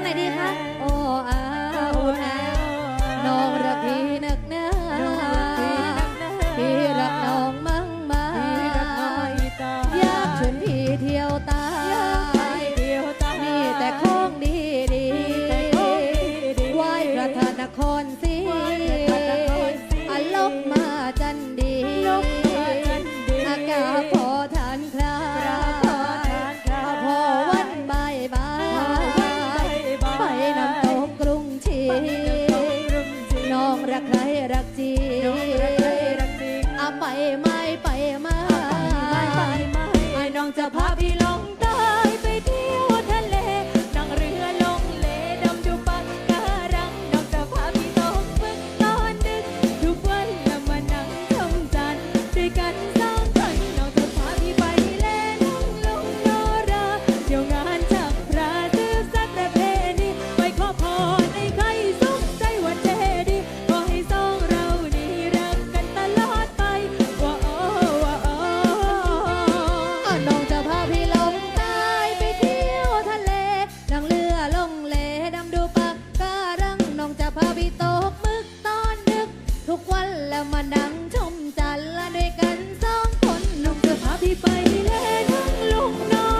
คนไหนดีคะ แล้วมาดังชมจันทร์ละด้วยกันสองคนนุ่มจะพาพี่ไปเล่นทั้งลูกน้อง